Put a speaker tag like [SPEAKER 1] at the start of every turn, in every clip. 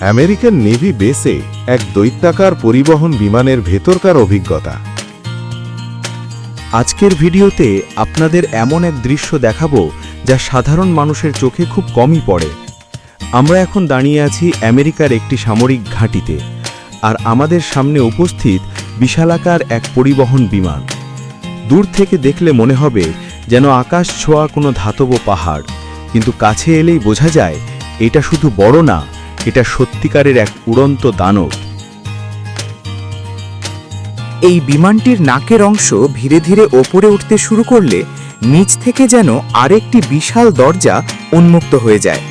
[SPEAKER 1] American navy বেসে এক দৈত্যাকার পরিবহন বিমানের ভেতরকার অভিজ্ঞতা।
[SPEAKER 2] আজকের ভিডিওতে আপনাদের এমন এক দৃশ্য দেখাবো যা সাধারণ মানুষের চোখে খুব কমই পড়ে। আমরা এখন দাঁড়িয়ে আছি আমেরিকার একটি সামরিক ঘাঁটিতে, আর আমাদের সামনে উপস্থিত বিশালাকার এক পরিবহন বিমান। দূর থেকে দেখলে মনে হবে যেন আকাশ ছোঁয়া কোনো ধাতব পাহাড়, কিন্তু কাছে এলেই বোঝা যায় এটা শুধু বড় না এটা সত্যিকারের এক উড়ন্ত দানব।
[SPEAKER 3] এই বিমানটির নাকের অংশ ধীরে ধীরে ওপরে উঠতে শুরু করলে নিচ থেকে যেন আরেকটি বিশাল দরজা উন্মুক্ত হয়ে যায়।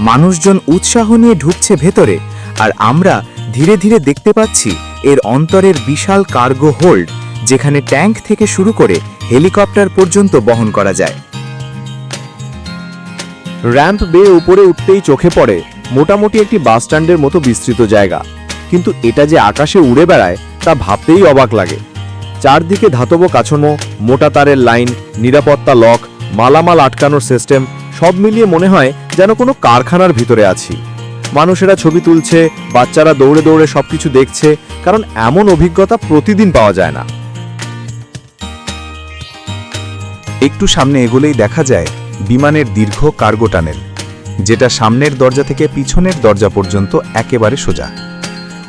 [SPEAKER 3] মানুষজন উৎসাহ নিয়ে ঢুকছে ভেতরে আর আমরা ধীরে ধীরে দেখতে পাচ্ছি এর অন্তরের বিশাল কার্গো হোল্ড, যেখানে ট্যাঙ্ক থেকে শুরু করে হেলিকপ্টার পর্যন্ত বহন করা যায়।
[SPEAKER 4] র্যাম্প বেয়ে উপরে উঠতেই চোখে পড়ে। মোটামুটি একটি বাস স্ট্যান্ডের মতো বিস্তৃত জায়গা। কিন্তু এটা যে আকাশে উড়ে বেড়ায়, তা ভাবতেই অবাক লাগে। চারদিকে ধাতব কাছনো, মোটা তারের লাইন, নিরাপত্তা লক, মালামাল আটকানোর সিস্টেম, সব মিলিয়ে মনে হয় যেন কোনো কারখানার ভিতরে আছি। মানুষেরা ছবি তুলছে, বাচ্চারা দৌড়ে দৌড়ে সবকিছু দেখছে, কারণ এমন অভিজ্ঞতা প্রতিদিন পাওয়া যায় না।
[SPEAKER 2] একটু সামনে এগোলেই দেখা যায়, বিমানের দীর্ঘ কার্গো টানেল। যেটা সামনের দরজা থেকে পিছনের দরজা পর্যন্ত একেবারে সোজা।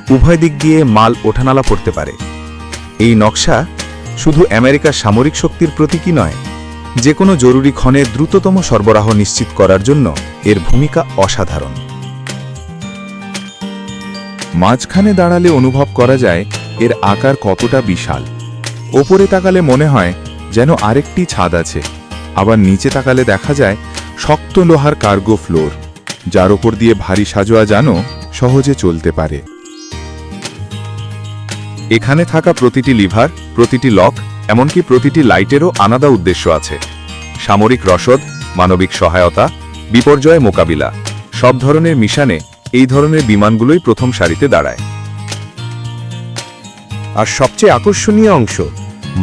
[SPEAKER 2] উভয় দিক দিয়ে মাল ওঠানালা পড়তে পারে। এই নকশা শুধু আমেরিকার সামরিক শক্তির প্রতীকী নয় যে কোনো জরুরি ক্ষণে দ্রুততম সরবরাহ নিশ্চিত করার জন্য এর ভূমিকা অসাধারণ। মাঝখানে দাঁড়ালে অনুভব করা যায় এর আকার কতটা বিশাল। ওপরে তাকালে মনে হয় যেন আরেকটি ছাদ আছে, আবার নিচে তাকালে দেখা যায় শক্ত লোহার কার্গো ফ্লোর, যার ওপর দিয়ে ভারী সাজোয়া জানো সহজে চলতে পারে। এখানে থাকা প্রতিটি লিভার, প্রতিটি লক, এমনকি প্রতিটি লাইটেরও আলাদা উদ্দেশ্য আছে। সামরিক রসদ, মানবিক সহায়তা, বিপর্যয় মোকাবিলা, সব ধরনের মিশানে এই ধরনের বিমানগুলোই প্রথম সারিতে দাঁড়ায়।
[SPEAKER 1] আর সবচেয়ে আকর্ষণীয় অংশ,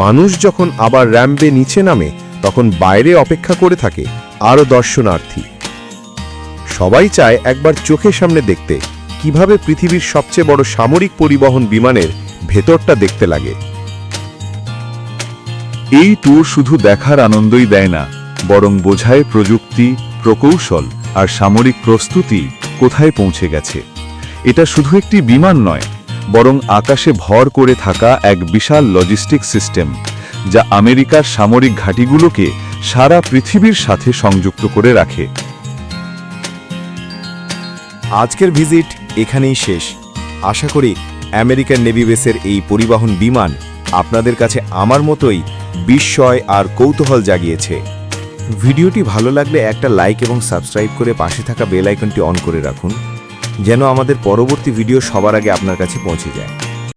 [SPEAKER 1] মানুষ যখন আবার র্যাম্পে নিচে নামে, তখন বাইরে অপেক্ষা করে থাকে আরও দর্শনার্থী। সবাই চায় একবার চোখের সামনে দেখতে, কীভাবে পৃথিবীর সবচেয়ে বড় সামরিক পরিবহন বিমানের ভেতরটা দেখতে লাগে।
[SPEAKER 2] এই ট্যুর শুধু দেখার আনন্দই দেয় না, বরং বোঝায় প্রযুক্তি, প্রকৌশল আর সামরিক প্রস্তুতি কোথায় পৌঁছে গেছে। এটা শুধু একটি বিমান নয়, বরং আকাশে ভর করে থাকা এক বিশাল লজিস্টিক সিস্টেম যা আমেরিকার সামরিক ঘাঁটিগুলোকে সারা পৃথিবীর সাথে সংযুক্ত করে রাখে।
[SPEAKER 1] আজকের ভিজিট এখানেই শেষ। আশা করি আমেরিকান নেভি বেসের এই পরিবহন বিমান আপনাদের কাছে আমার মতোই বিস্ময় আর কৌতূহল জাগিয়েছে। ভিডিওটি ভালো লাগলে একটা লাইক এবং সাবস্ক্রাইব করে পাশে থাকা বেল আইকনটি অন করে রাখুন, যেন আমাদের পরবর্তী ভিডিও সবার আগে আপনার কাছে পৌঁছে যায়।